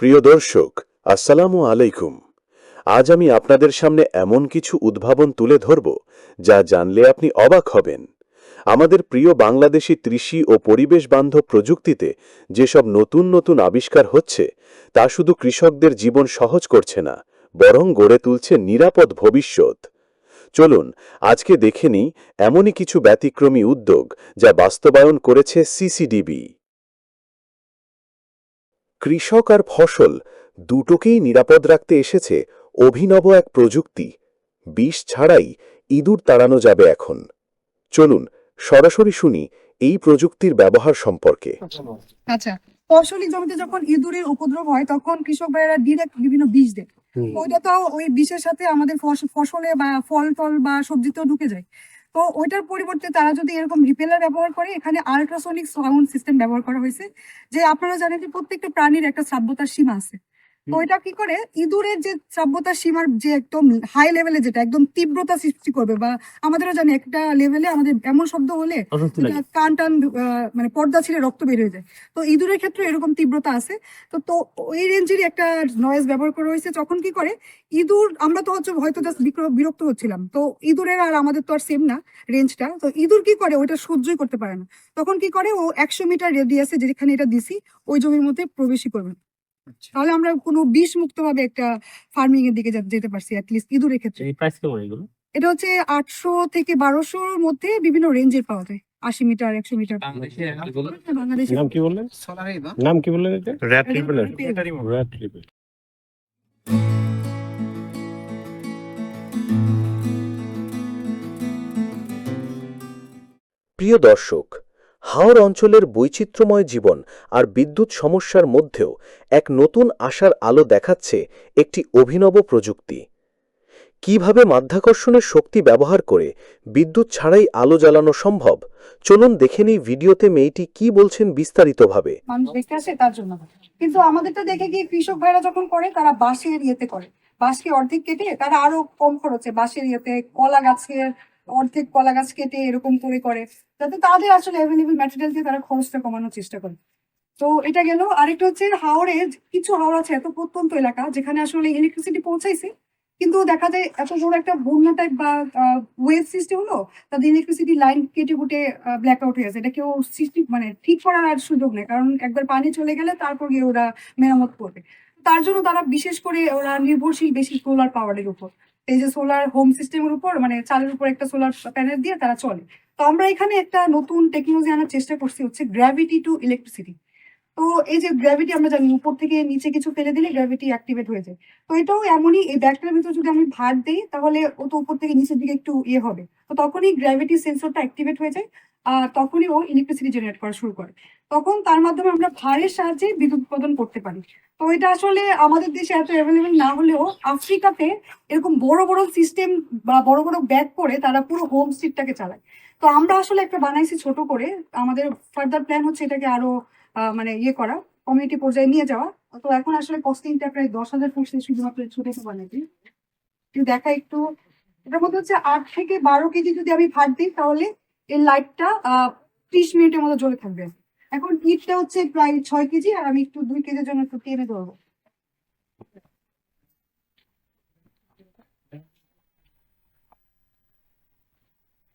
প্রিয় দর্শক, আসসালামু আলাইকুম। আজ আমি আপনাদের সামনে এমন কিছু উদ্ভাবন তুলে ধরব, যা জানলে আপনি অবাক হবেন। আমাদের প্রিয় বাংলাদেশি কৃষি ও পরিবেশ বান্ধব প্রযুক্তিতে যেসব নতুন নতুন আবিষ্কার হচ্ছে, তা শুধু কৃষকদের জীবন সহজ করছে না, বরং গড়ে তুলছে নিরাপদ ভবিষ্যৎ। চলুন, আজকে দেখে নিই এমনই কিছু ব্যতিক্রমী উদ্যোগ যা বাস্তবায়ন করেছে সিসিডিবি। কৃষক আর ফসল দুটোকেই নিরাপদ রাখতে এসেছে অভিনব এক প্রযুক্তি। বিষ ছাড়াই ইঁদুর তাড়ানো যাবে এখন। চলুন সরাসরি শুনি এই প্রযুক্তির ব্যবহার সম্পর্কে। আচ্ছা ফসলি জমিতে যখন ইঁদুরের উপদ্রব হয় তখন কৃষক ভাইয়েরা ডিরেক্ট বিভিন্ন বিষ দেয়। ওইটা তো ওই বিষের সাথে আমাদের ফসলে বা ফল টল বা সবজিতেও ঢুকে যায়। তো ওইটার পরিবর্তে তারা যদি এরকম রিপেলার ব্যবহার করে, এখানে আল্ট্রাসনিক সাউন্ড সিস্টেম ব্যবহার করা হয়েছে, যে আপনারা জানেন যে প্রত্যেকটা প্রাণীর একটা শ্রাব্যতার সীমা আছে। তো। এটা কি করে? ইঁদুরের যে শ্রাব্যতার সীমার যে একদম হাই লেভেলে যেটা একদম তীব্রতা সৃষ্টি করবে বা আমাদেরও জানি একটা লেভেলে আমাদের এমন শব্দ হলে কান টান মানে পর্দা ছিঁড়ে রক্ত বের হয়ে যায়। তো ইঁদুরের ক্ষেত্রে এরকম তীব্রতা আছে। তো তো ওই রেঞ্জেরই একটা নয়েজ ব্যবহার করা হয়েছে। যখন কি করে? ইঁদুর আমরা তো হচ্ছে হয়তো জাস্ট বিরক্ত হচ্ছিলাম। তো ইঁদুরের আর আমাদের তো আর সেম না রেঞ্জটা তো ইঁদুর কি করে? ওইটা সহ্যই করতে পারে না। তখন কি করে? ও একশো মিটার রেডিয়াসে যেখানে এটা দিছি ওই জমির মধ্যে প্রবেশই করবে না। তাহলে আমরা কোনো বিষ মুক্ত ভাবে একটা ফার্মিং এর দিকে যেতে পারছি অ্যাটলিস্ট ইঁদুরের ক্ষেত্রে। এই প্রাইস কেমন এগুলো? এটা হচ্ছে আটশো থেকে বারোশোর মধ্যে বিভিন্ন রেঞ্জের পাওয়া যায়। আশি মিটার একশো মিটার। বাংলাদেশে নাম কি বললেন? নাম কি বললেন? এটা? র্যাট রিপেলার। র্যাট রিপেল প্রিয় দর্শক হাওর অঞ্চলের বৈচিত্র্যময় জীবন আর বিদ্যুৎ সমস্যার মধ্যেও এক নতুন আশার আলো দেখাচ্ছে একটি অভিনব প্রযুক্তি। কীভাবে মাধ্যাকর্ষণের শক্তি ব্যবহার করে বিদ্যুৎ ছাড়াই আলো জ্বালানো সম্ভব? চলুন দেখে নিই ভিডিওতে মেয়েটি কি বলছেন বিস্তারিতভাবে। তার জন্য। কিন্তু আমাদেরটা দেখে কি কৃষক ভাইরা যখন করে, তারা বাঁশের ইয়েতে করে। বাঁশকে অর্ধেক কেটে তারা আরও কম খরচে বাঁশের ইয়েতে কলা গাছের অর্ধেক কলা গাছ কেটে এরকম করে করে। যাতে তাদের আসলে অ্যাভেলেবল ম্যাটেরিয়াল দিয়ে তারা খরচটা কমানোর চেষ্টা করে। তো এটা গেল। আরেকটা হচ্ছে হাওড়ে কিছু হাওড় আছে এত প্রত্যন্ত এলাকা যেখানে আসলে ইলেকট্রিসিটি পৌঁছাইছে, কিন্তু দেখা যায় এত বড় একটা বন্যা টাইপ বা ওয়েভ সৃষ্টি হলো, তাদের ইলেকট্রিসিটি লাইন কেটে কুটে ব্ল্যাক আউট হয়ে গেছে। এটা কেউ সৃষ্টি মানে ঠিক করার আর সুযোগ নেই, কারণ একবার পানি চলে গেলে তারপর গিয়ে ওরা মেরামত করবে। তার জন্য তারা বিশেষ করে ওরা নির্ভরশীল বেশি সোলার পাওয়ারের উপর। এই যে সোলার হোম সিস্টেমের উপর মানে চালের উপর একটা সোলার প্যানেল দিয়ে তারা চলে। তো আমরা এখানে একটা নতুন টেকনোলজি আনার চেষ্টা করছি, হচ্ছে গ্র্যাভিটি টু ইলেকট্রিসিটি তো এই যে গ্র্যাভিটি আমরা জানি, উপর থেকে নিচে কিছু ফেলে দিলে গ্র্যাভিটি অ্যাক্টিভেট হয়ে যায়। তো এটাও এমনই, এই ব্যাগটার ভিতরে যদি আমি ভার দিই, তাহলে ও তো উপর থেকে নিচের দিকে একটু ইয়ে হবে। তো তখনই গ্র্যাভিটি সেন্সরটা অ্যাক্টিভেট হয়ে যায়, আর তখনই ও ইলেকট্রিসিটি জেনারেট করা শুরু করে। তখন তার মাধ্যমে আমরা ভারের সাহায্যে বিদ্যুৎ উৎপাদন করতে পারি। তো এটা আসলে আমাদের দেশে এত অ্যাভেলেবেল না হলেও আফ্রিকাতে এরকম বড় বড় সিস্টেম বা বড় বড় ব্যাগ করে তারা পুরো হোম স্ট্রিটটাকে চালায়। তো আমরা আসলে একটা বানাইছি ছোট করে। আমাদের ফার্দার প্ল্যান হচ্ছে এটাকে আরও মানে ইয়ে করা কমিউনিটি পর্যায়ে নিয়ে যাওয়া। তো এখন আসলে কস্টিংটা প্রায় দশ হাজার পড়ছে শুধুমাত্র ছোট একটা বানাইছি একটু দেখা একটু। এটার মধ্যে হচ্ছে আট থেকে বারো কেজি যদি আমি ভাত দিই, তাহলে এই লাইটটা ত্রিশ মিনিটের মতো জ্বলে থাকবে। এখন ইটটা হচ্ছে প্রায় ছয় কেজি, আর আমি একটু দুই কেজির জন্য একটু টেনে ধরবো।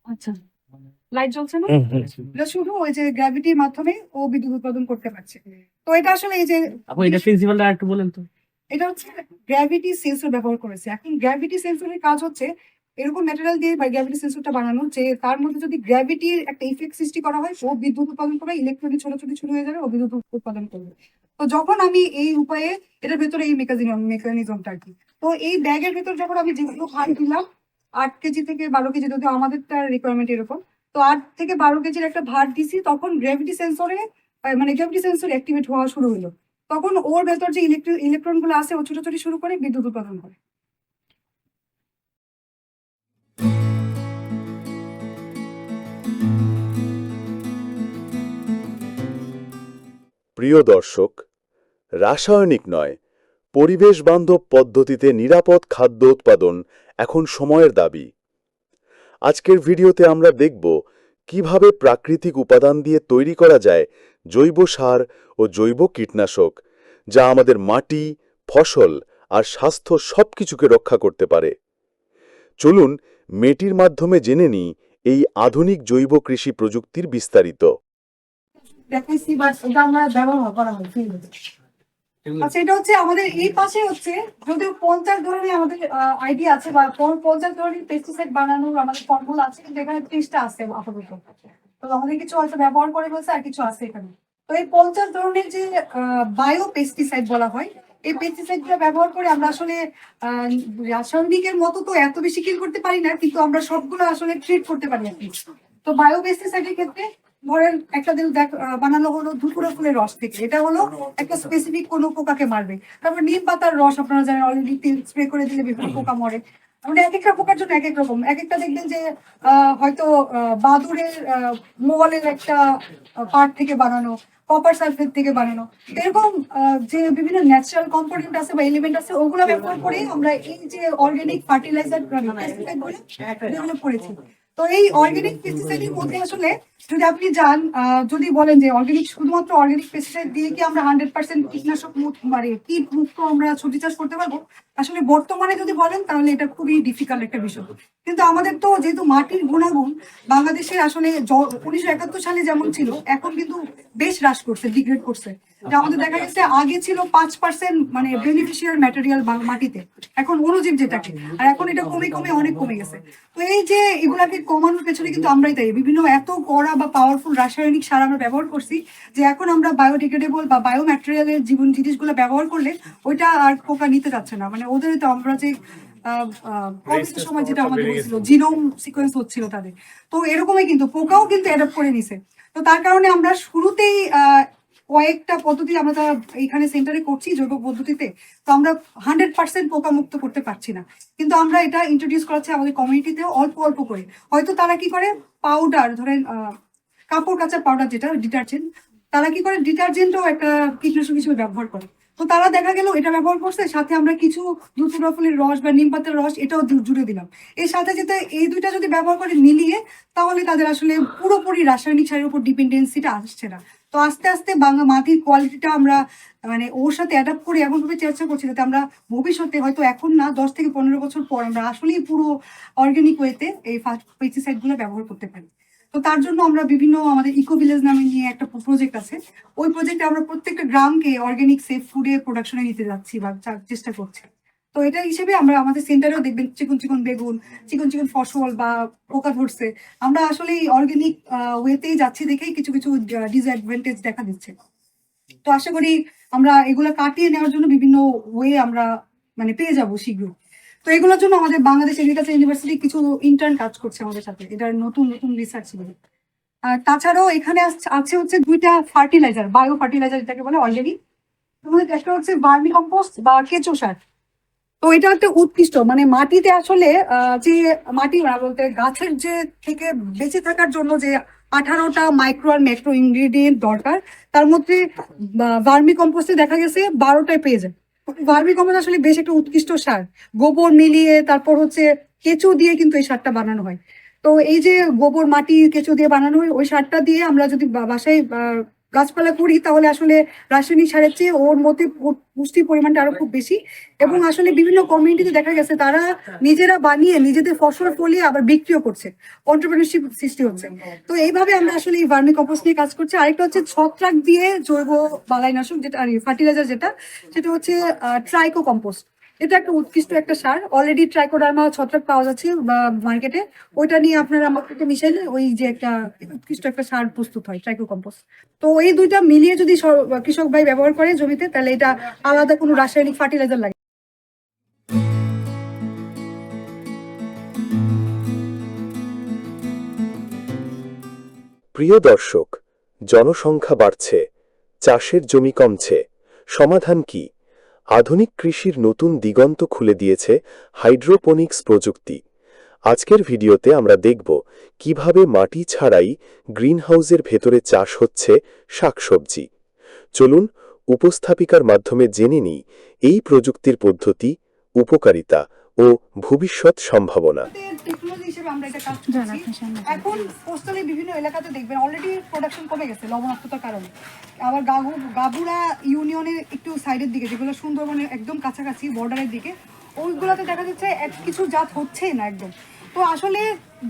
আচ্ছা। লাইট জ্বলছে না? এটা শুধু ওই যে গ্র্যাভিটির মাধ্যমে ও বিদ্যুৎ উৎপাদন করতে পারছে। তো এটা আসলে এই যে আপু এটা প্রিন্সিপালটা একটু বলেন তো। এটা হচ্ছে গ্র্যাভিটি সেন্সর ব্যবহার করেছে। এখন গ্র্যাভিটি সেন্সরের কাজ হচ্ছে এরকম ম্যাটেরিয়াল দিয়ে গ্র্যাভিটি সেন্সরটা বানানো যে তার মধ্যে যদি গ্র্যাভিটির একটা ইফেক্ট সৃষ্টি করা হয় ও বিদ্যুৎ উৎপাদন করবে ইলেকট্রনিক ছোট ছোট শুরু হয়ে যাবে ও বিদ্যুৎ উৎপাদন করবে। তো যখন আমি এই উপায়ে এটার ভেতরে এই মেকানিজম মেকানিজমটা আর কি। তো এই ব্যাগের ভেতর যখন আমি যেগুলো ভাগ দিলাম আট কেজি থেকে বারো কেজি যদিও আমাদেরটা রিকোয়ারমেন্ট এরকম তো আট থেকে বারো কেজির একটা ভার দিছি, তখন গ্র্যাভিটি সেন্সরে মানে গ্র্যাভিটি সেন্সর অ্যাক্টিভেট হওয়া শুরু হলো। তখন ওর ভেতর যে ইলেকট্রিক ইলেকট্রনগুলো আছে, ও ছুটোছুটি শুরু করে, বিদ্যুৎ উৎপাদন করে। প্রিয় দর্শক, রাসায়নিক নয়, পরিবেশ বান্ধব পদ্ধতিতে নিরাপদ খাদ্য উৎপাদন এখন সময়ের দাবি। আজকের ভিডিওতে আমরা দেখব কীভাবে প্রাকৃতিক উপাদান দিয়ে তৈরি করা যায় জৈব সার ও জৈব কীটনাশক, যা আমাদের মাটি, ফসল আর স্বাস্থ্য সবকিছুকে রক্ষা করতে পারে। চলুন, মেটির মাধ্যমে জেনে নিই এই আধুনিক জৈব কৃষি প্রযুক্তির বিস্তারিত। আচ্ছা এটা হচ্ছে আমাদের এই পাশে হচ্ছে যদিও পঞ্চাশ ধরনের আমাদের আইডিয়া আছে বা পঞ্চাশ ধরনের পেস্টিসাইড বানানোর আমাদের ফর্মুলা আছে কিন্তু এখানে ত্রিশটা আছে আপাতত। তো আমাদের কিছু হয়তো ব্যবহার করে বলছে আর কিছু আছে এখানে। তো এই পঞ্চাশ ধরনের যে বায়ো পেস্টিসাইড বলা হয় এই পেস্টিসাইডগুলো ব্যবহার করে আমরা আসলে আহ, রাসায়নিকের মতো তো এত বেশি কিল করতে পারি না কিন্তু আমরা সবগুলো আসলে ট্রিট করতে পারি আর কি। তো বায়ো পেস্টিসাইডের ক্ষেত্রে ধরেন একটা দিন দেখ আহ, বানানো হলো ধুপুরা ফুলের রস থেকে। এটা হলো একটা স্পেসিফিক কোনো পোকাকে মারবে। তারপর নিম পাতার রস আপনারা জানেন অলরেডি তেল স্প্রে করে দিলে বিভিন্ন পোকা মরে। মানে এক একটা পোকার জন্য এক এক রকম। এক একটা দেখবেন যে আহ, হয়তো আহ, বাদুড়ের আহ, মোবাইলের একটা পার্ট থেকে বানানো কপার সালফেট থেকে বানানো। এরকম আহ, যে বিভিন্ন ন্যাচারাল কম্পোনেন্ট আছে বা এলিমেন্ট আছে ওগুলো ব্যবহার করে আমরা এই যে অর্গানিক ফার্টিলাইজার ডেভেলপ করেছি। তো এই অর্গানিক পেস্টিসাইডের মধ্যে আসলে যদি আপনি যান যদি বলেন যে অর্গানিক শুধুমাত্র অর্গানিক পেস্টিসাইড দিয়ে কি আমরা হান্ড্রেড পার্সেন্ট কীটনাশক মানে কীট মুক্ত আমরা সবজি চাষ করতে পারব? আসলে বর্তমানে যদি বলেন, তাহলে এটা খুবই ডিফিকাল্ট একটা বিষয়। কিন্তু আমাদের তো যেহেতু মাটির গুণাগুণ, বাংলাদেশে আসলে উনিশশো একাত্তর সালে যেমন ছিল, এখন কিন্তু বেশ হ্রাস করছে ডিগ্রেড করছে। আমাদের দেখা গেছে, আগে ছিল পাঁচ পার্সেন্ট মানে বেনিফিশিয়াল ম্যাটেরিয়াল মাটিতে। এখন অনুজীব যেটাকে, আর এখন এটা কমে কমে অনেক কমে গেছে। তো এই যে এগুলাকে কমানোর পেছনে কিন্তু আমরাই তাই বিভিন্ন এত কড়া বা পাওয়ারফুল রাসায়নিক সার আমরা ব্যবহার করছি যে এখন আমরা বায়োডিগ্রেডেবল বা বায়ো ম্যাটেরিয়ালের জীবন জিনিসগুলো ব্যবহার করলে ওইটা আর পোকা নিতে যাচ্ছে না। মানে ওদের তো আমরা যে আহ, সময় যেটা আমাদের হয়েছিল জিনোম সিকোয়েন্স হচ্ছিল তাদের। তো এরকমই কিন্তু পোকাও কিন্তু অ্যাডাপ্ট করে নিছে। তো তার কারণে আমরা শুরুতেই আহ, কয়েকটা পদ্ধতি আমরা যা এখানে সেন্টারে করছি জৈব পদ্ধতিতে। তো আমরা হান্ড্রেড পার্সেন্ট পোকা মুক্ত করতে পারছি না। কিন্তু আমরা এটা ইন্ট্রোডিউস করাচ্ছি আমাদের কমিউনিটিতেও অল্প অল্প করে। হয়তো তারা কি করে? পাউডার ধরেন কাপড় কাচার পাউডার যেটা ডিটারজেন্ট তারা কি করে? ডিটারজেন্টও একটা কীটনাশক হিসেবে ব্যবহার করে। তো তারা দেখা গেল এটা ব্যবহার করছে, সাথে আমরা কিছু দুধ ফুলের রস বা নিম পাতার রস, এটাও জুড়ে দিলাম। এর সাথে যেতে এই দুইটা যদি ব্যবহার করে মিলিয়ে, তাহলে তাদের আসলে পুরোপুরি রাসায়নিক সারের উপর ডিপেন্ডেন্সিটা আসছে না। তো আস্তে আস্তে বাংলা মাটির কোয়ালিটিটা আমরা মানে ওর সাথে অ্যাডাপ্ট করে এমনভাবে চেষ্টা করছি যাতে আমরা ভবিষ্যতে হয়তো এখন না দশ থেকে পনেরো বছর পর আমরা আসলেই পুরো অর্গানিক ওয়েতে এই পেস্টিসাইডগুলো ব্যবহার করতে পারি। তো তার জন্য আমরা বিভিন্ন আমাদের ইকো ভিলেজ নামে নিয়ে একটা প্রজেক্ট আছে। ওই প্রজেক্টে আমরা প্রত্যেকটা গ্রামকে অর্গানিক সেফ ফুডের প্রোডাকশনে নিতে যাচ্ছি বা চেষ্টা করছি। তো এটা হিসেবে আমরা আমাদের সেন্টারেও দেখবেন চিকন চিকন বেগুন চিকন চিকন ফসল বা পোকা ধরছে। আমরা আসলে এই অর্গানিক ওয়েতেই যাচ্ছি দেখেই কিছু কিছু ডিসঅ্যাডভান্টেজ দেখা দিচ্ছে। তো আশা করি আমরা এগুলো কাটিয়ে নেওয়ার জন্য বিভিন্ন ওয়ে আমরা মানে পেয়ে যাব শীঘ্র তো এগুলোর জন্য আমাদের বাংলাদেশ এগ্রিকালচার ইউনিভার্সিটি কিছু ইন্টার্ন কাজ করছে আমাদের সাথে। এটা নতুন নতুন রিসার্চগুলো। আর তাছাড়াও এখানে আছে হচ্ছে দুইটা ফার্টিলাইজার বায়ো ফার্টিলাইজার যেটাকে বলে অলরেডি তোমাদের একটা হচ্ছে ভার্মি কম্পোস্ট বা কেঁচো সার। তো এটা একটা উৎকৃষ্ট মানে মাটিতে আসলে যে মাটি বলতে, গাছের যে থেকে বেঁচে থাকার জন্য যে আঠারোটা মাইক্রো আর ম্যাক্রো ইনগ্রিডিয়েন্ট দরকার, তার মধ্যে ভার্মি কম্পোস্টে দেখা গেছে বারোটায় পেয়ে যায়। ভার্মি কম্পোস্ট আসলে বেশ একটা উৎকৃষ্ট সার। গোবর মিলিয়ে তারপর হচ্ছে কেঁচো দিয়ে কিন্তু এই সারটা বানানো হয়। তো এই যে গোবর, মাটি, কেঁচো দিয়ে বানানো হয়, ওই সারটা দিয়ে আমরা যদি বাসায় গাছপালা করি তাহলে আসলে রাসায়নিক সারের চেয়ে ওর মধ্যে পুষ্টির পরিমাণটা আরও খুব বেশি। এবং আসলে বিভিন্ন কমিউনিটিতে দেখা গেছে তারা নিজেরা বানিয়ে নিজেদের ফসল ফলিয়ে আবার বিক্রিও করছে। অন্টারপ্রেনারশিপ সৃষ্টি হচ্ছে। তো এইভাবে আমরা আসলে এই ভার্মি কম্পোস্ট নিয়ে কাজ করছি। আরেকটা হচ্ছে ছত্রাক দিয়ে জৈব বালাইনাশক যেটা ফার্টিলাইজার যেটা সেটা হচ্ছে ট্রাইকো কম্পোস্ট এটা একটা উৎকৃষ্ট একটা সার। অলরেডি ট্রাইকোডার্মা ছত্রাক পাওয়া যাচ্ছে, বা মার্কেটে ওইটা নিয়ে আপনারা আমাকে মিশাইলে ওই যে একটা উৎকৃষ্ট একটা সার প্রস্তুত হয় ট্রাইকো কম্পোস্ট তো এই দুইটা মিলিয়ে যদি কৃষক ভাই ব্যবহার করে জমিতে, তাহলে এটা আলাদা কোনো রাসায়নিক ফার্টিলাইজার লাগে। প্রিয় দর্শক, জনসংখ্যা বাড়ছে, চাষের জমি কমছে, সমাধান কি? আধুনিক কৃষির নতুন দিগন্ত খুলে দিয়েছে হাইড্রোপনিক্স প্রযুক্তি। আজকের ভিডিওতে আমরা দেখব কীভাবে মাটি ছাড়াই গ্রিনহাউসের ভেতরে চাষ হচ্ছে শাকসবজি। চলুন, উপস্থাপিকার মাধ্যমে জেনে নিই এই প্রযুক্তির পদ্ধতি, উপকারিতা ও ভবিষ্যৎ সম্ভাবনা। টেকনোলজি হিসেবে আমরা এটা কাজ করছি। এখন কোস্টালে বিভিন্ন এলাকাতে দেখবেন অলরেডি প্রোডাকশন কমে গেছে লবণাক্ততার কারণে। আবার গাবু গাবুরা ইউনিয়নের একটু সাইডের দিকে যেগুলো সুন্দরবনের একদম কাছাকাছি বর্ডারের দিকে ওইগুলোতে দেখা যাচ্ছে কিছু জাত হচ্ছেই না একদম। তো আসলে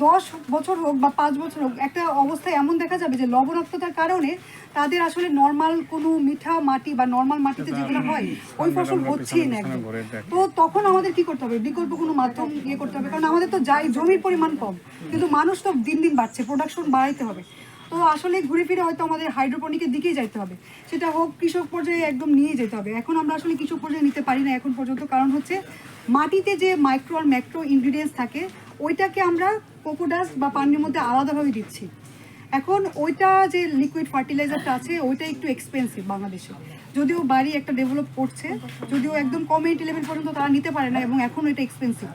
দশ বছর হোক বা পাঁচ বছর হোক একটা অবস্থায় এমন দেখা যাবে যে লবণাক্ততার কারণে তাদের আসলে নর্মাল কোনো মিঠা মাটি বা নর্মাল মাটিতে যেগুলো হয় ওই ফসল হচ্ছেই না একদম। তো তখন আমাদের কি করতে হবে? বিকল্প কোনো মাধ্যম ইয়ে করতে হবে। কারণ আমাদের তো যাই জমির পরিমাণ কম কিন্তু মানুষ তো দিন দিন বাড়ছে প্রোডাকশন বাড়াইতে হবে। তো আসলে ঘুরে ফিরে হয়তো আমাদের হাইড্রোপনিকের দিকেই যাইতে হবে। সেটা হোক কৃষক পর্যায়ে একদম নিয়ে যেতে হবে। এখন আমরা আসলে কৃষক পর্যায়ে নিতে পারি না এখন পর্যন্ত। কারণ হচ্ছে মাটিতে যে মাইক্রো আর ম্যাক্রো ইনগ্রিডিয়েন্টস থাকে ওইটাকে আমরা কোকোডাস্ট বা পানির মধ্যে আলাদাভাবে দিচ্ছি। এখন ওইটা যে লিকুইড ফার্টিলাইজারটা আছে, ওইটা একটু এক্সপেন্সিভ বাংলাদেশে। যদিও বাড়ি একটা ডেভেলপ করছে, যদিও একদম কমিউনিটি লেভেল পর্যন্ত তারা নিতে পারে না এবং এখন এটা এক্সপেন্সিভ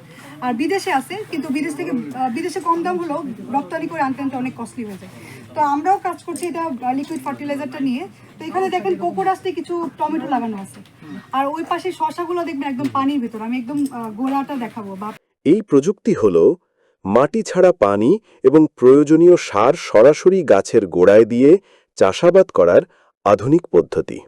আর বিদেশে আছে, কিন্তু বিদেশ থেকে বিদেশে কম দাম হলেও রপ্তানি করে আনতে আনতে অনেক কস্টলি হয়ে যায়। তো আমরাও কাজ করছি এটা লিকুইড ফার্টিলাইজারটা নিয়ে। তো এখানে দেখেন কোকোডাস্টে কিছু টমেটো লাগানো আছে। আর ওই পাশে শশাগুলো দেখবেন একদম পানির ভেতর। আমি একদম গোলাটা দেখাবো বা এই প্রযুক্তি হল মাটি ছাড়া পানি এবং প্রয়োজনীয় সার সরাসরি গাছের গোড়ায় দিয়ে চাষাবাদ করার আধুনিক পদ্ধতি।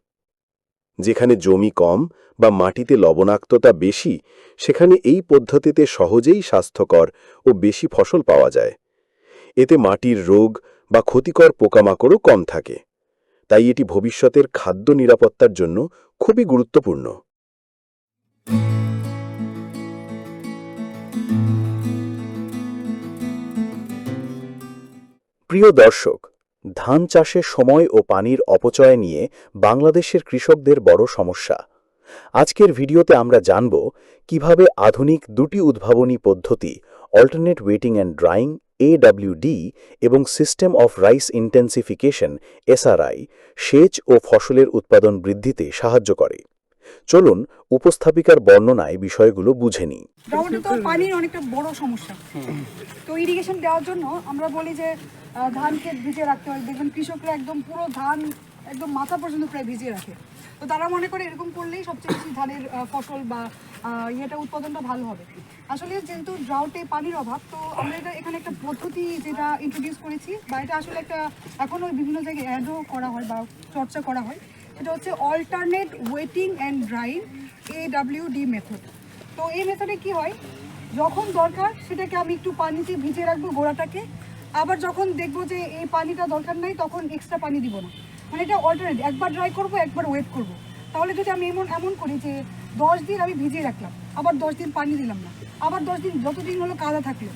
যেখানে জমি কম বা মাটিতে লবণাক্ততা বেশি, সেখানে এই পদ্ধতিতে সহজেই স্বাস্থ্যকর ও বেশি ফসল পাওয়া যায়। এতে মাটির রোগ বা ক্ষতিকর পোকামাকড়ও কম থাকে। তাই এটি ভবিষ্যতের খাদ্য নিরাপত্তার জন্য খুবই গুরুত্বপূর্ণ। প্রিয় দর্শক, ধান চাষের সময় ও পানির অপচয় নিয়ে বাংলাদেশের কৃষকদের বড় সমস্যা। আজকের ভিডিওতে আমরা জানব কীভাবে আধুনিক দুটি উদ্ভাবনী পদ্ধতি alternate wetting and drying A W D এবং system of rice intensification S R I সেচ ও ফসলের উৎপাদন বৃদ্ধিতে সাহায্য করে। চলুন উপস্থাপিকার বর্ণনায় বিষয়গুলো বুঝে তো পানির অনেকটা বড় সমস্যা। তো ইরিগেশন দেওয়ার জন্য আমরা বলি যে রাখতে হয়। দেখবেন কৃষকরা একদম পুরো ধান একদম মাথা পর্যন্ত প্রায় ভিজিয়ে রাখে। তো তারা মনে করে এরকম করলেই সবচেয়ে বেশি ধানের ফসল বা ইয়েটা উৎপাদনটা ভালো হবে। আসলে যেহেতু ড্রাউটে পানির অভাব, তো আমরা এটা এখানে একটা পদ্ধতি যেটা ইন্ট্রোডিউস করেছি বা এটা আসলে একটা এখনও বিভিন্ন জায়গায় অ্যাডও করা হয় বা চর্চা করা হয়। এটা হচ্ছে alternate wetting and drying A W D method তো এই মেথডে কি হয়? যখন দরকার সেটাকে আমি একটু পানিতে ভিজিয়ে রাখব গোড়াটাকে। আবার যখন দেখব যে এই পানিটা দরকার নাই, তখন এক্সট্রা পানি দিব না। মানে এটা অল্টারনেট একবার ড্রাই করব, একবার ওয়েট করব। তাহলে যদি আমি এমন এমন করি যে দশ দিন আমি ভিজিয়ে রাখলাম, আবার দশ দিন পানি দিলাম না, আবার দশ দিন যতদিন হলো কাদা থাকল।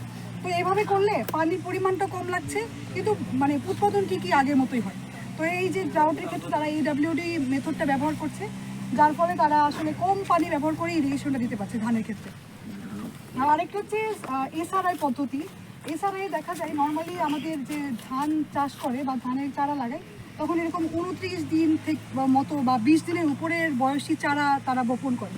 তো এভাবে করলে পানির পরিমাণটা কম লাগছে, কিন্তু মানে উৎপাদন ঠিকই আগের মতোই হয়। তো এই যে ড্রাউটের ক্ষেত্রে তারা এই ডাব্লিউডি মেথডটা ব্যবহার করছে, যার ফলে তারা আসলে কম পানি ব্যবহার করে ইরিগেশনটা দিতে পারছে ধানের ক্ষেত্রে। আর আরেকটা হচ্ছে এসআরআই পদ্ধতি। এসআরআই দেখা যায় নর্মালি আমাদের যে ধান চাষ করে বা ধানের চারা লাগায়, তখন এরকম উনত্রিশ দিন থেকে মতো বা বিশ দিনের উপরের বয়সী চারা তারা বপন করে।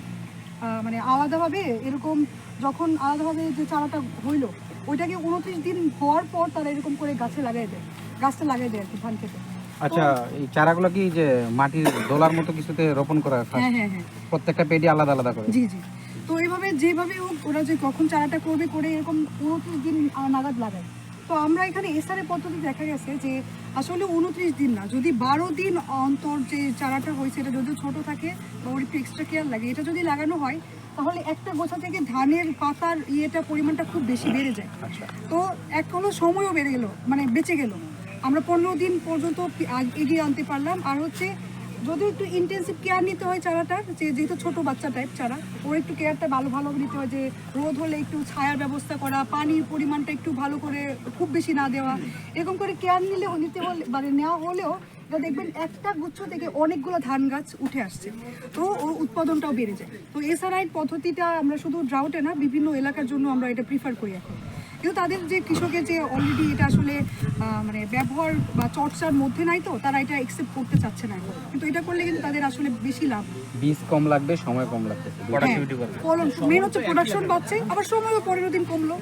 মানে আলাদাভাবে এরকম যখন আলাদাভাবে যে চারাটা হইল, ওইটাকে উনত্রিশ দিন হওয়ার পর তারা এরকম করে গাছে লাগাই দেয়, গাছটা লাগাই দেয় আর কি ধান খেতে। আচ্ছা এই চারাগুলো কি যে মাটির দোলার মতো কিছুতে রোপণ করা হয়? হ্যাঁ হ্যাঁ প্রত্যেকটা পেডি আলাদা আলাদা করে? জি জি। তো এইভাবে যেভাবে হোক ওরা যে কখন চারাটা করবে করে এরকম উনত্রিশ দিন নাগাদ লাগায়। তো আমরা এখানে এসআরএ পদ্ধতি দেখা গেছে যে আসলে উনত্রিশ দিন না যদি বারো দিন অন্তর যে চারাটা হয়েছে এটা যদিও ছোট থাকে বা ওর একটু এক্সট্রা কেয়ার লাগে এটা যদি লাগানো হয় তাহলে একটা গোছা থেকে ধানের পাতার ইয়েটা পরিমাণটা খুব বেশি বেড়ে যায়। তো এক হলো সময়ও বেড়ে গেলো মানে বেঁচে গেল। আমরা পনেরো দিন পর্যন্ত এগিয়ে আনতে পারলাম। আর হচ্ছে, যদি একটু ইন্টেন্সিভ কেয়ার নিতে হয় চারাটার যে যেহেতু ছোট বাচ্চা টাইপ চারা, ওর একটু কেয়ারটা ভালো ভালো নিতে হয়, যে রোদ হলে একটু ছায়ার ব্যবস্থা করা, পানির পরিমাণটা একটু ভালো করে খুব বেশি না দেওয়া। এরকম করে কেয়ার নিলে নিতে হলে মানে নেওয়া হলেও, এটা দেখবেন একটা গুচ্ছ থেকে অনেকগুলো ধান গাছ উঠে আসছে। তো ওর উৎপাদনটাও বেড়ে যায়। তো এসআরআই পদ্ধতিটা আমরা শুধু ড্রাউটে না, বিভিন্ন এলাকার জন্য আমরা এটা প্রিফার করি এখন। কিন্তু তাদের যে কৃষকের যে অলরেডি এটা আসলে মানে ব্যবহার বা চর্চার মধ্যে নাই তো তারা এটা একসেপ্ট করতে চাচ্ছে না কিন্তু এটা করলে কিন্তু তাদের আসলে বেশি লাভ। বীজ কম লাগবে সময় কম লাগবে। হ্যাঁ, ফলন মেন হচ্ছে প্রোডাকশন বাড়ছে আবার সময়ও পনেরো দিন কমলো।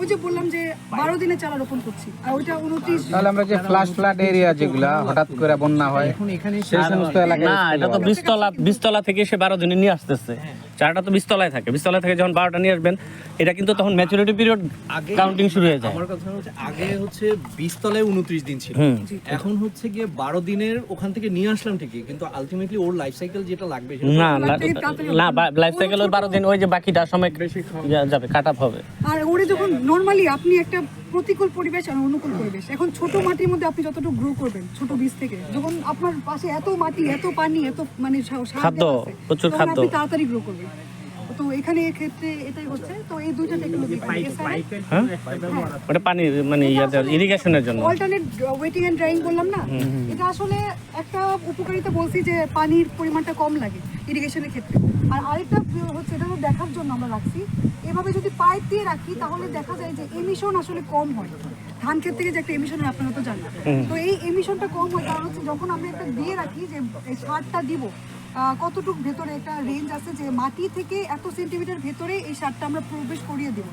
ওই যে বললাম যে বারো দিনে চারা রোপণ করছি আর ওইটা উনত্রিশ তাহলে আমরা যে ফ্লাশ ফ্লাড এরিয়া যেগুলা হঠাৎ করে বন্যা হয় সেই সমস্ত এলাকায় না এটা তো বিস্তলা বিস্তলা থেকে সে বারো দিনে নিয়ে আসতেছে। চারাটা তো বিস্তলায় থাকে। বিস্তলা থেকে যখন বারোটা নিয়ে আসবেন এটা কিন্তু তখন ম্যাচুরিটি পিরিয়ড আগে কাউন্টিং শুরু হয়ে যায়। আমার কথা হচ্ছে আগে হচ্ছে বিশ তলায় উনত্রিশ দিন ছিল। এখন হচ্ছে গিয়ে বারো দিনের ওখান থেকে নিয়ে আসলাম ঠিকই কিন্তু আলটিমেটলি ওর লাইফ সাইকেল যেটা লাগবে না লাইফ না লাইফ সাইকেল ওই বারো দিন ওই যে বাকিটা সময় যাবে কাট আপ হবে। আর ওরে যখন নর্মালি আপনি একটা প্রতিকূল পরিবেশ আর অনুকূল পরিবেশ। এখন ছোট মাটির মধ্যে আপনি যতটুকু গ্রো করবেন ছোট বীজ থেকে যখন আপনার পাশে এত মাটি এত পানি এত মানে সা- সার দেওয়া আছে, তখন আপনি তাড়াতাড়ি গ্রো করবেন। তো এখানে ক্ষেত্রে এটাই হচ্ছে। তো এই দুইটা টেকনোলজি হ্যাঁ ওটা পানি মানে ইরিগেশনের জন্য। অল্টারনেট ওয়েটিং এন্ড ড্রাইং বললাম না? এটা আসলে একটা উপকারিতা বলছি যে পানির পরিমাণটা কম লাগে ইরিগেশনের ক্ষেত্রে। আর আরেকটা হচ্ছে এটা দেখার জন্য আমরা রাখছি। এভাবে যদি পাইপ দিয়ে রাখি তাহলে দেখা যায় যে এমিশন আসলে কম হয়। ধান ক্ষেত থেকে যে একটা এমিশন হয় আপনারা তো জানেন। তো এই এমিশনটা কম হয় কারণ হচ্ছে যখন আমরা একটা দিয়ে রাখি যে সারটা দিব কতটুক ভেতরে একটা রেঞ্জ আছে যে মাটি থেকে এত সেন্টিমিটার ভেতরে এই সারটা আমরা প্রবেশ করিয়ে দেবো।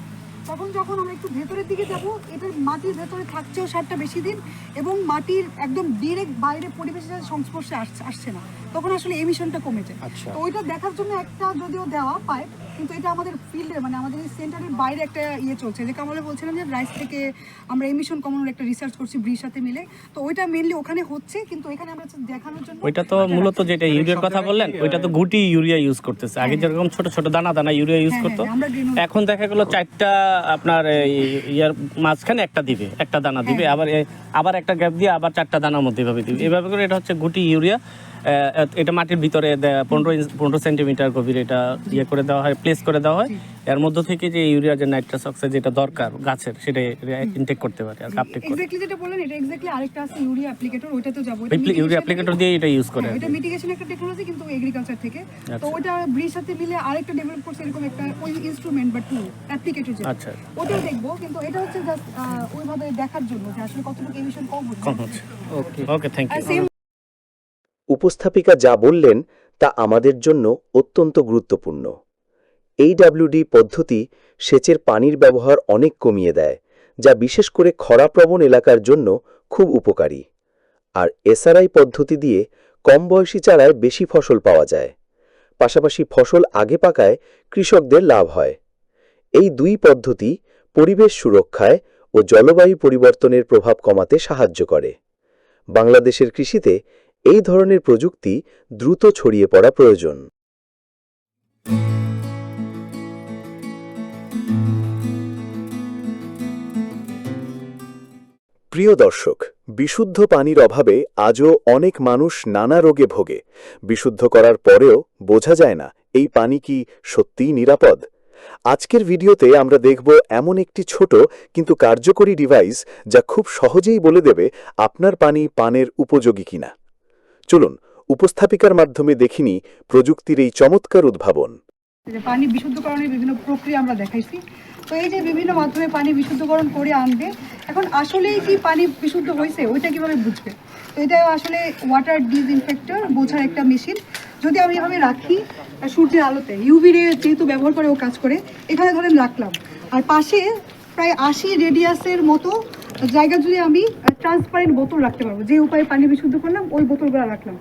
তখন যখন আমরা একটু ভেতরের দিকে যাব, এটার মাটির ভেতরে থাকছেও সারটা বেশি দিন এবং মাটির একদম ডিরেক্ট বাইরে পরিবেশের সংস্পর্শে আসছে আসছে না। তখন আসলে এমিশনটা কমে যায়। তো ওইটা দেখার জন্য একটা যদিও দেওয়া পায় কিন্তু এটা আমাদের ফিল্ডে মানে আমাদের এই সেন্টারের বাইরে একটা ইয়ে চলছে যে কামলে বলছিলাম যে রাইস থেকে আমরা এমিশন কমানোর একটা রিসার্চ করছি ব্রির সাথে মিলে। তো ওইটা মেনলি ওখানে হচ্ছে কিন্তু এখানে আমরা দেখানোর জন্য ওইটা তো মূলত যেটা ইউরিয়ার কথা বললেন ওইটা তো গুটি ইউরিয়া ইউজ করতেছে। আগে যেরকম ছোট ছোট দানা দানা ইউরিয়া ইউজ হ্যাঁ, করতো হ্যাঁ, এখন দেখা গেল চারটা আপনার ইয়ার মাঝখানে একটা দিবে একটা দানা দিবে হ্যাঁ। আবার আবার একটা গ্যাপ দিয়ে আবার চারটা দানার মধ্যে এভাবে দিবে। এভাবে করে এটা হচ্ছে গুটি ইউরিয়া এটা মাটির ভিতরে পনেরো পনেরো সেন্টিমিটার গভীর এটা ইয়ে করে দেওয়া হয় প্লেস করে দেওয়া হয়। এর মধ্য থেকে যে ইউরিয়া যে নাইট্রাস অক্সাইড যেটা দরকার গাছের সেটা ইনটেক করতে পারে আর আপটেক করে। এক্স্যাক্টলি যেটা বললেন এটা এক্স্যাক্টলি আরেকটা আছে ইউরিয়া অ্যাপ্লিকেটর ওইটা তো যাব ইউরিয়া অ্যাপ্লিকেটর দিয়ে এটা ইউজ করে হ্যাঁ, এটা মিটিগেশন একটা টেকনোলজি কিন্তু এগ্রিকালচার থেকে। আচ্ছা। তো ওটা ব্রিজ সাথে মিলে আরেকটা ডেভেলপ করছে এরকম একটা ওই ইনস্ট্রুমেন্ট বা টুল অ্যাপ্লিকেটর যেটা। আচ্ছা। ওটাও দেখব কিন্তু এটা হচ্ছে জাস্ট ওইভাবে দেখার জন্য যে আসলে কতটুকু এমিশন কম হচ্ছে। ওকে ওকে থ্যাংক ইউ উপস্থাপিকা যা বললেন তা আমাদের জন্য অত্যন্ত গুরুত্বপূর্ণ। এই ডাব্লিউডি পদ্ধতি সেচের পানির ব্যবহার অনেক কমিয়ে দেয়, যা বিশেষ করে খরাপ্রবণ এলাকার জন্য খুব উপকারী। আর এসআরআই পদ্ধতি দিয়ে কম বয়সী চারায় বেশি ফসল পাওয়া যায়। পাশাপাশি ফসল আগে পাকায় কৃষকদের লাভ হয়। এই দুই পদ্ধতি পরিবেশ সুরক্ষায় ও জলবায়ু পরিবর্তনের প্রভাব কমাতে সাহায্য করে। বাংলাদেশের কৃষিতে এই ধরনের প্রযুক্তি দ্রুত ছড়িয়ে পড়া প্রয়োজন। প্রিয় দর্শক, বিশুদ্ধ পানির অভাবে আজও অনেক মানুষ নানা রোগে ভোগে। বিশুদ্ধ করার পরেও বোঝা যায় না, এই পানি কি সত্যিই নিরাপদ? আজকের ভিডিওতে আমরা দেখব এমন একটি ছোট কিন্তু কার্যকরী ডিভাইস যা খুব সহজেই বলে দেবে আপনার পানি পানের উপযোগী কিনা। চলুন, উপস্থাপিকার মাধ্যমে দেখিনি প্রযুক্তির এই চমৎকার উদ্ভাবন। পানি বিশুদ্ধকরণের বিভিন্ন প্রক্রিয়া আমরা দেখাইছি। তো এই যে বিভিন্ন মাধ্যমে পানি বিশুদ্ধকরণ করে আনবে, এখন আসলেই কি পানি বিশুদ্ধ হয়েছে ওইটা কীভাবে বুঝবে? তো এটা আসলে ওয়াটার ডিসইনফেক্টর বোঝার একটা মেশিন যদি আমি এভাবে রাখি সূর্যের আলোতে ইউভি রে যেহেতু ব্যবহার করে ও কাজ করে, এখানে ধরেন রাখলাম। আর পাশে প্রায় আশি রেডিয়াসের মতো জায়গা জুড়ে আমি ট্রান্সপারেন্ট বোতল রাখতে পারব। যে উপায়ে পানি বিশুদ্ধ করলাম ওই বোতলগুলো রাখলাম।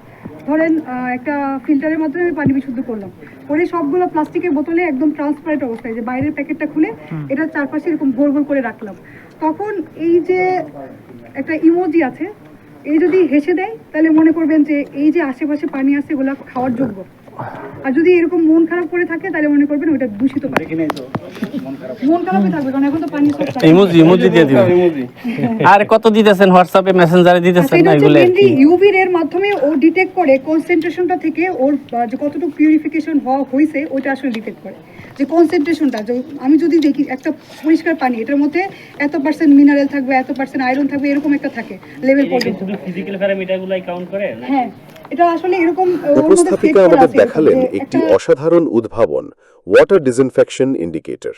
ধরেন একটা ফিল্টারের মাধ্যমে পানি বিশুদ্ধ করলাম। করে সবগুলো প্লাস্টিকের বোতলে একদম ট্রান্সপারেন্ট অবস্থায় যে বাইরের প্যাকেটটা খুলে এটা চারপাশে এরকম ভোর ভোর করে রাখলাম। তখন এই যে একটা ইমোজি আছে এই যদি হেসে দেয় তাহলে মনে করবেন যে এই যে আশেপাশে পানি আছে এগুলো খাওয়ার যোগ্য। আর যদি এরকম মন খারাপ করে থাকে তাহলে মনে করবেন ওটা দূষিত পানি। মন খারাপই থাকবে কারণ এখন তো পানি সব ইমোজি ইমোজি দিয়ে দিবেন। আর কত দিতেছেন হোয়াটসঅ্যাপে মেসেঞ্জারে দিতেছেন না এগুলো? ইউভি রের মাধ্যমে ও ডিটেক্ট করে কনসেন্ট্রেশনটা থেকে ওর যে কতটুকু পিউরিফিকেশন হওয়া হয়েছে ওইটা আসলে ডিটেক্ট করে। যে কনসেন্ট্রেশনটা আমি যদি দেখি একটা পরিষ্কার পানি এটার মধ্যে এত পার্সেন্ট মিনারেল থাকবে এত পার্সেন্ট আয়রন থাকবে এরকম একটা থাকে লেভেল পর্যন্ত। ফিজিক্যাল প্যারামিটারগুলাই কাউন্ট করে হ্যাঁ। এটা আসলে এরকম উপস্থাপিকা আমাদের দেখালেন একটি অসাধারণ উদ্ভাবন ওয়াটার ডিসইনফেকশন ইন্ডিকেটর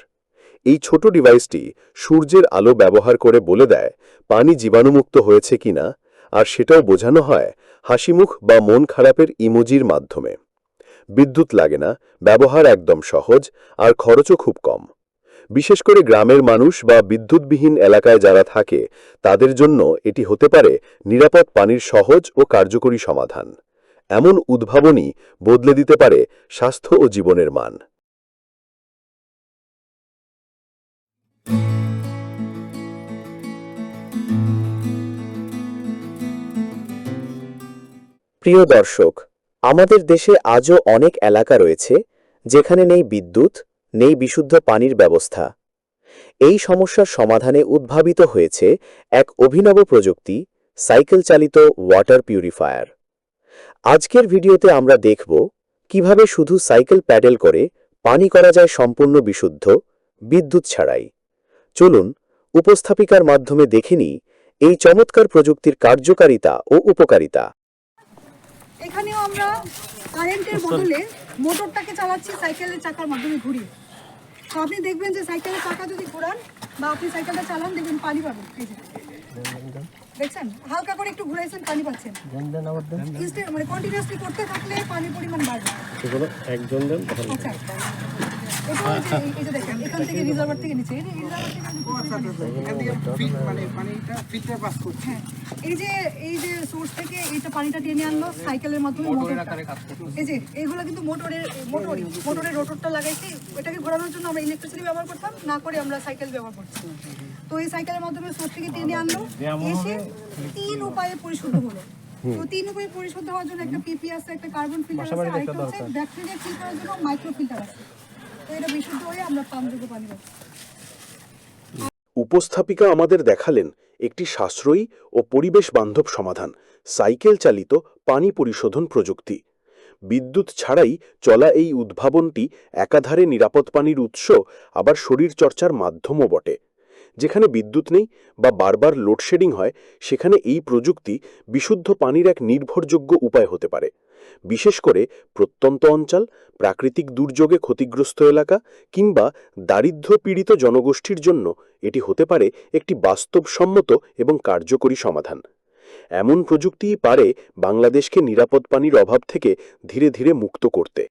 এই ছোট ডিভাইসটি সূর্যের আলো ব্যবহার করে বলে দেয় পানি জীবাণুমুক্ত হয়েছে কিনা আর সেটাও বোঝানো হয় হাসিমুখ বা মন খারাপের ইমোজির মাধ্যমে। বিদ্যুৎ লাগে না ব্যবহার একদম সহজ আর খরচও খুব কম। বিশেষ করে গ্রামের মানুষ বা বিদ্যুৎবিহীন এলাকায় যারা থাকে, তাদের জন্য এটি হতে পারে নিরাপদ পানির সহজ ও কার্যকরী সমাধান। এমন উদ্ভাবনই বদলে দিতে পারে স্বাস্থ্য ও জীবনের মান। প্রিয় দর্শক, আমাদের দেশে আজও অনেক এলাকা রয়েছে যেখানে নেই বিদ্যুৎ নেই বিশুদ্ধ পানির ব্যবস্থা। এই সমস্যার সমাধানে উদ্ভাবিত হয়েছে এক অভিনব প্রযুক্তি সাইকেল চালিত ওয়াটার পিউরিফায়ার। আজকের ভিডিওতে আমরা দেখব কীভাবে শুধু সাইকেল প্যাডেল করে পানি করা যায় সম্পূর্ণ বিশুদ্ধ, বিদ্যুৎ ছাড়াই। চলুন, উপস্থাপিকার মাধ্যমে দেখে নিই এই চমৎকার প্রযুক্তির কার্যকারিতা ও উপকারিতা। এখানেও আমরা কারেন্টের বদলে মোটরটাকে চালাচ্ছি সাইকেলের চাকার মাধ্যমে ঘুরিয়ে। তো আপনি দেখবেন যে সাইকেলের চাকা যদি ঘোরান বা আপনি সাইকেলটা চালান দেখবেন পানি পাবেন। এই যে। দেখছেন? হালকা করে একটু ঘুরাইছেন পানি পাচ্ছেন। মানে কন্টিনিউয়াসলি করতে থাকলে পানির পরিমাণ বাড়বে। একজন দেন আচ্ছা। সাইকেলের মাধ্যমে ঘোরানোর জন্য আমরা ইলেকট্রিসিটি ব্যবহার করতাম না করে আমরা সাইকেল ব্যবহার তো এই সাইকেলের মাধ্যমে সোর্স থেকে টেনে আনলো তিন উপায়ে পরিশুদ্ধ হলো তো তিন উপায়ে পরিশুদ্ধ হওয়ার জন্য একটা পিপি আছে একটা কার্বন ফিল্টার আছে আরেকটা হচ্ছে ব্যাকটেরিয়া ফিল করার জন্য মাইক্রো ফিল্টার আছে। উপস্থাপিকা আমাদের দেখালেন একটি সাশ্রয়ী ও পরিবেশ বান্ধব সমাধান, সাইকেল চালিত পানি পরিশোধন প্রযুক্তি। বিদ্যুৎ ছাড়াই চলা এই উদ্ভাবনটি একাধারে নিরাপদ পানির উৎস, আবার শরীরচর্চার মাধ্যমও বটে। যেখানে বিদ্যুৎ নেই বা বারবার লোডশেডিং হয়, সেখানে এই প্রযুক্তি বিশুদ্ধ পানির এক নির্ভরযোগ্য উপায় হতে পারে। বিশেষ করে প্রত্যন্ত অঞ্চল, প্রাকৃতিক দুর্যোগে ক্ষতিগ্রস্ত এলাকা কিংবা দারিদ্র্য পীড়িত জনগোষ্ঠীর জন্য এটি হতে পারে একটি বাস্তবসম্মত এবং কার্যকরী সমাধান। এমন প্রযুক্তিই পারে বাংলাদেশকে নিরাপদ পানির অভাব থেকে ধীরে ধীরে মুক্ত করতে।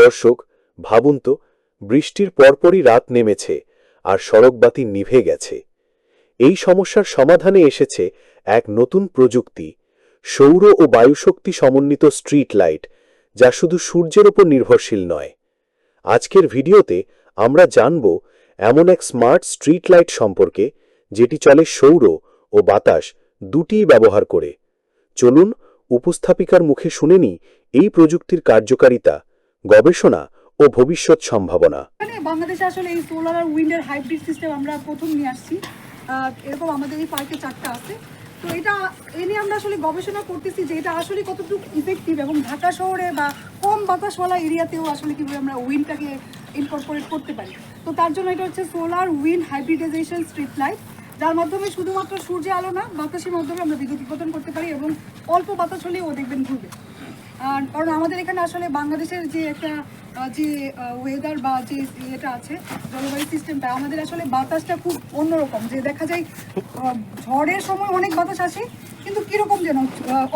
দর্শক, ভাবুন তো, বৃষ্টির পরপরই রাত নেমেছে আর সড়কবাতি নিভে গেছে। এই সমস্যার সমাধানে এসেছে এক নতুন প্রযুক্তি, সৌর ও বায়ুশক্তি সমন্বিত স্ট্রিট লাইট, যা শুধু সূর্যের ওপর নির্ভরশীল নয়। আজকের ভিডিওতে আমরা জানব এমন এক স্মার্ট স্ট্রিট লাইট সম্পর্কে, যেটি চলে সৌর ও বাতাস দুটিই ব্যবহার করে। চলুন, উপস্থাপিকার মুখে শুনে নিই এই প্রযুক্তির কার্যকারিতা গবেষণা ও ভবিষ্যৎ সম্ভাবনা। বাংলাদেশে আসলে এই সোলার আর উইন্ডের হাইব্রিড সিস্টেম আমরা প্রথম নিয়ে আসছি। এরকম আমাদের এই পার্কে চারটা আছে। তো এটা এ নিয়ে আমরা আসলে গবেষণা করতেছি যে এটা আসলে কতটুকু ইফেক্টিভ এবং ঢাকা শহরে বা কম বাতাসওয়ালা এরিয়াতেও আসলে কীভাবে আমরা উইন্ডটাকে ইনকর্পোরেট করতে পারি। তো তার জন্য এটা হচ্ছে solar wind hybridization street light যার মাধ্যমে শুধুমাত্র সূর্যে আলো না, বাতাসের মাধ্যমে আমরা বিদ্যুৎ উৎপাদন করতে পারি এবং অল্প বাতাস হলেও দেখবেন ঘুরবে। কারণ আমাদের এখানে আসলে বাংলাদেশের যে একটা যে ওয়েদার বা যে ইয়েটা আছে, জলবায়ু সিস্টেমটা আমাদের আসলে বাতাসটা খুব অন্যরকম। যে দেখা যায় ঝড়ের সময় অনেক বাতাস আসে, কিন্তু কীরকম যেন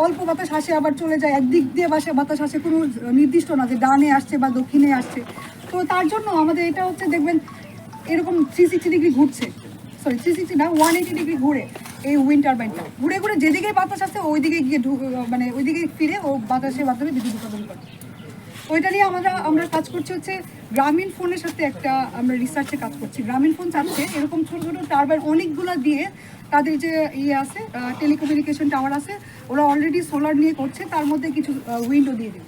অল্প বাতাস আসে, আবার চলে যায়। একদিক দিয়ে বাসে, বাতাস আসে, কোনো নির্দিষ্ট না যে ডানে আসছে বা দক্ষিণে আসছে। তো তার জন্য আমাদের এটা হচ্ছে, দেখবেন, এরকম থ্রি সিক্সটি ডিগ্রি ঘুরছে। সরি থ্রি সিক্সটি না ওয়ান এইটি ডিগ্রি ঘুরে। এই উইন্ড টারবাইনটা ঘুরে ঘুরে যেদিকে বাতাস আসছে ওই দিকে গিয়ে মানে ওইদিকে ফিরে ও বাতাসের মাধ্যমে বিদ্যুৎ উৎপাদন করে। ওইটা নিয়ে আমরা আমরা কাজ করছি হচ্ছে গ্রামীণ ফোনের সাথে একটা আমরা রিসার্চে কাজ করছি। গ্রামীণ ফোন চাচ্ছে এরকম ছোট ছোট টারবাইন অনেকগুলো দিয়ে তাদের যে ইয়ে আছে টেলিকমিউনিকেশন টাওয়ার আছে ওরা অলরেডি সোলার নিয়ে করছে তার মধ্যে কিছু উইন্ডো দিয়ে দেবে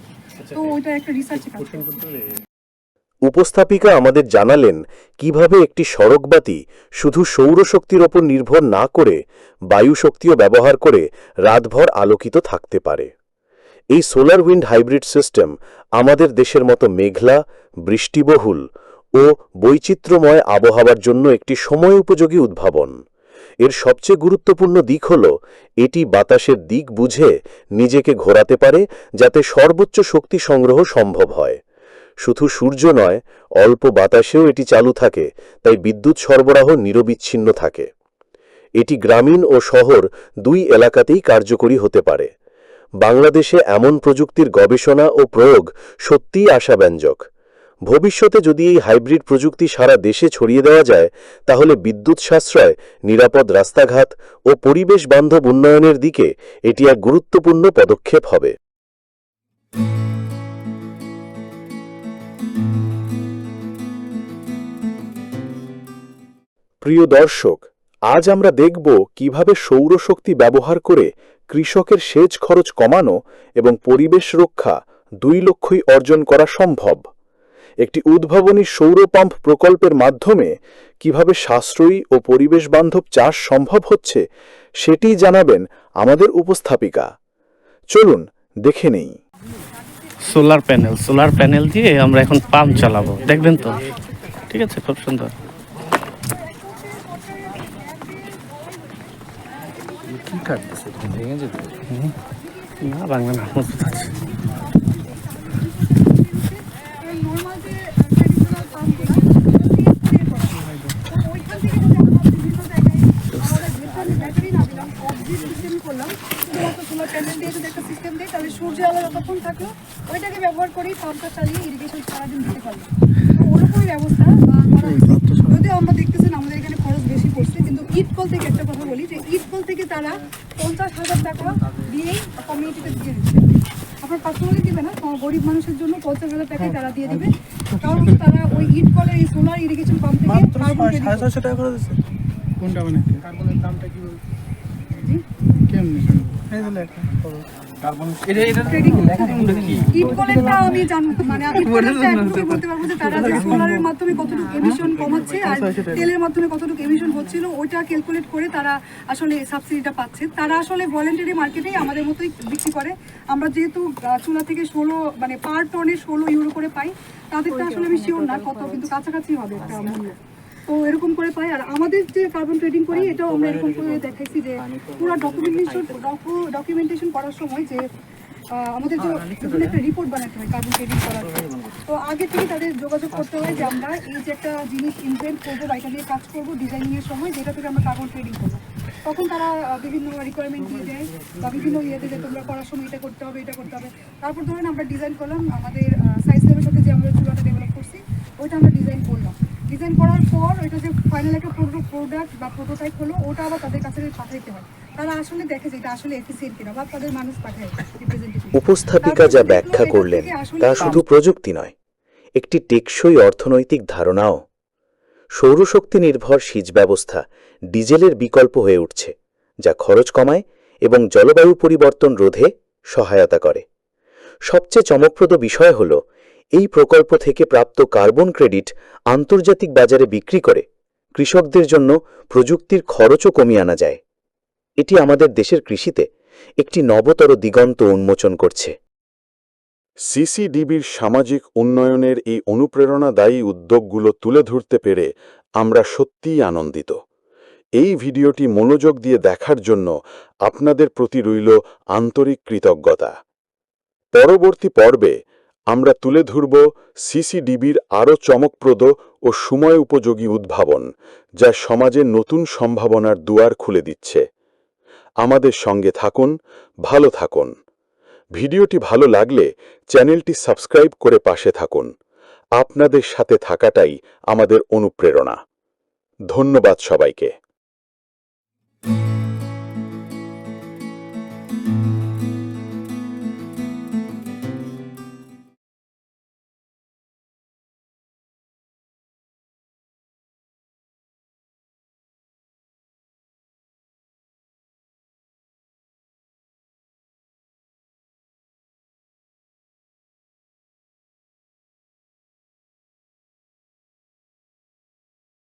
তো ওইটা একটা রিসার্চে কাজ করছি। উপস্থাপিকা আমাদের জানালেন কীভাবে একটি সড়কবাতি শুধু সৌরশক্তির ওপর নির্ভর না করে বায়ুশক্তিও ব্যবহার করে রাতভর আলোকিত থাকতে পারে। এই সোলার উইন্ড হাইব্রিড সিস্টেম আমাদের দেশের মতো মেঘলা, বৃষ্টিবহুল ও বৈচিত্র্যময় আবহাওয়ার জন্য একটি সময় উপযোগী উদ্ভাবন। এর সবচেয়ে গুরুত্বপূর্ণ দিক হল এটি বাতাসের দিক বুঝে নিজেকে ঘোরাতে পারে যাতে সর্বোচ্চ শক্তি সংগ্রহ সম্ভব হয়। শুধু সূর্য নয়, অল্প বাতাসেও এটি চালু থাকে, তাই বিদ্যুৎ সরবরাহ নিরবিচ্ছিন্ন থাকে। এটি গ্রামীণ ও শহর দুই এলাকাতেই কার্যকরী হতে পারে। বাংলাদেশে এমন প্রযুক্তির গবেষণা ও প্রয়োগ সত্যিই আশাব্যঞ্জক। ভবিষ্যতে যদি এই হাইব্রিড প্রযুক্তি সারা দেশে ছড়িয়ে দেওয়া যায়, তাহলে বিদ্যুৎ সাশ্রয়, নিরাপদ রাস্তাঘাট ও পরিবেশ বান্ধব উন্নয়নের দিকে এটি এক গুরুত্বপূর্ণ পদক্ষেপ হবে। প্রিয় দর্শক, আজ আমরা দেখব কীভাবে সৌরশক্তি ব্যবহার করে কৃষকের সেচ খরচ কমানো এবং পরিবেশ রক্ষা দুই লক্ষই অর্জন করা সম্ভব। একটি উদ্ভাবনী সৌর পাম্প প্রকল্পের মাধ্যমে কীভাবে সাশ্রয়ী ও পরিবেশ বান্ধব চাষ সম্ভব হচ্ছে সেটিই জানাবেন আমাদের উপস্থাপিকা। চলুন, দেখে নেই। সোলার প্যানেল সোলার প্যানেল দিয়ে আমরা এখন পাম্প চালাবো, দেখবেন তো? ঠিক আছে, খুব সুন্দর। কি কাটতেছে? ভেঙে যেতে না বাংলা না মজবুত আছে সূর্য আলো যতক্ষণ থাকল ওইটাকে ব্যবহার করেই পাম্পটা চালিয়ে ইরিগেশন সারাদিন দিতে পারব তো ওরকমই ব্যবস্থা। যদিও আমরা দেখতেছেন আমাদের এখানে খরচ বেশি পড়ছে কিন্তু ঈদ থেকে একটা কথা বলি যে ঈদ কল থেকে তারা পঞ্চাশ হাজার টাকা দিয়েই কমিউনিটিতে দিয়ে দিচ্ছে আপনার পার্সোনালি দিবে না গরিব মানুষের জন্য পঞ্চাশ হাজার টাকাই তারা দিয়ে দিবে কারণ তারা ওই ঈদ কলের এই সোলার ইরিগেশন পাম্প থেকে কার্বন কোনটা মানে কার্বনের দামটা কি জি। মানে তেলের মাধ্যমে কতটুকু এমিশন হচ্ছিল ওইটা ক্যালকুলেট করে তারা আসলে সাবসিডিটা পাচ্ছে। তারা আসলে ভলেন্টারি মার্কেটেই আমাদের মতোই বিক্রি করে। আমরা যেহেতু চুলা থেকে ষোলো মানে পার টনে ষোলো ইউরো করে পাই তাদেরটা আসলে আমি শিওর না কত কিন্তু কাছাকাছি হবে একটা মূল্য। তো এরকম করে পাই আর আমাদের যে কার্বন ট্রেডিং করি এটাও আমরা এরকম করে দেখাইছি যে পুরো ডকুমেন্টেশন ডকুমেন্টেশন করার সময় যে আমাদের যে একটা রিপোর্ট বানাতে হয় কার্বন ট্রেডিং করার। তো আগে থেকে তাদের যোগাযোগ করতে হয় যে আমরা এই যে একটা জিনিস ইনভেন্ট করব বা এটা নিয়ে কাজ করব ডিজাইনিং এর সময় যেটা থেকে আমরা কার্বন ট্রেডিং করব। তখন তারা বিভিন্ন রিকোয়ারমেন্ট দিয়ে দেয় বা বিভিন্ন ইয়েতে যে তোমরা করার সময় এটা করতে হবে এটা করতে হবে। তারপর ধরেন আমরা ডিজাইন করলাম আমাদের সাইজ লেভের সাথে যে আমরা চুলাটা ডেভেলপ করছি ওইটা আমরা ডিজাইন করলাম ডিজাইন করার পর ওইটা যে ফাইনাল একটা পুরো প্রোডাক্ট বা প্রোটোটাইপ হলো ওটা আবার তাদের কাছে পাঠাইতে হয়। তারা আসলে দেখে যে এটা আসলে এফিসিয়েন্ট কিনা বা তাদের মানুষ পাঠায় উপস্থাপিকা যা ব্যাখ্যা করলেন তা শুধু প্রযুক্তি নয় একটি টেকসই অর্থনৈতিক ধারণাও। সৌরশক্তি নির্ভর সিজ ব্যবস্থা ডিজেলের বিকল্প হয়ে উঠছে যা খরচ কমায় এবং জলবায়ু পরিবর্তন রোধে সহায়তা করে। সবচেয়ে চমকপ্রদ বিষয় হল এই প্রকল্প থেকে প্রাপ্ত কার্বন ক্রেডিট আন্তর্জাতিক বাজারে বিক্রি করে। কৃষকদের জন্য প্রযুক্তির খরচও কমিয়ে আনা যায়। এটি আমাদের দেশের কৃষিতে একটি নবতর দিগন্ত উন্মোচন করছে। সিসিডিবির সামাজিক উন্নয়নের এই অনুপ্রেরণাদায়ী উদ্যোগগুলো তুলে ধরতে পেরে আমরা সত্যিই আনন্দিত। এই ভিডিওটি মনোযোগ দিয়ে দেখার জন্য আপনাদের প্রতি রইল আন্তরিক কৃতজ্ঞতা। পরবর্তী পর্বে আমরা তুলে ধরব সিসিডিবির আরও চমকপ্রদ ও সময় উপযোগী উদ্ভাবন, যা সমাজে নতুন সম্ভাবনার দুয়ার খুলে দিচ্ছে। আমাদের সঙ্গে থাকুন, ভালো থাকুন। ভিডিওটি ভালো লাগলে চ্যানেলটি সাবস্ক্রাইব করে পাশে থাকুন। আপনাদের সাথে থাকাটাই আমাদের অনুপ্রেরণা। ধন্যবাদ সবাইকে।